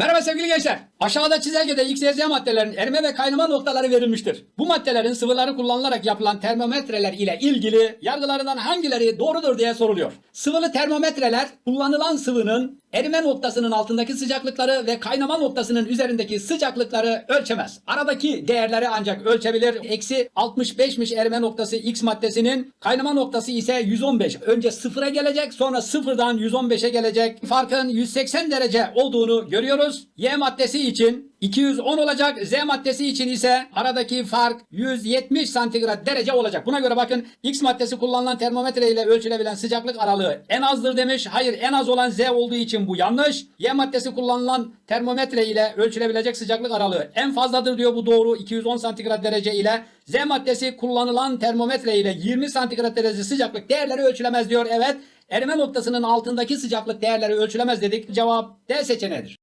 Merhaba sevgili gençler. Aşağıda çizelgede X, Y, Z maddelerin erime ve kaynama noktaları verilmiştir. Bu maddelerin sıvıları kullanılarak yapılan termometreler ile ilgili yargılarından hangileri doğrudur diye soruluyor. Sıvılı termometreler kullanılan sıvının erime noktasının altındaki sıcaklıkları ve kaynama noktasının üzerindeki sıcaklıkları ölçemez. Aradaki değerleri ancak ölçebilir. Eksi 65'miş erime noktası X maddesinin kaynama noktası ise 115. Önce sıfıra gelecek sonra sıfırdan 115'e gelecek. Farkın 180 derece olduğunu görüyoruz. Y maddesi için 210 olacak. Z maddesi için ise aradaki fark 170 santigrat derece olacak. Buna göre bakın X maddesi kullanılan termometre ile ölçülebilen sıcaklık aralığı en azdır demiş. Hayır en az olan Z olduğu için bu yanlış. Y maddesi kullanılan termometre ile ölçülebilecek sıcaklık aralığı en fazladır diyor bu doğru 210 santigrat derece ile. Z maddesi kullanılan termometre ile 20 santigrat derece sıcaklık değerleri ölçülemez diyor. Evet erime noktasının altındaki sıcaklık değerleri ölçülemez dedik. Cevap D seçeneğidir.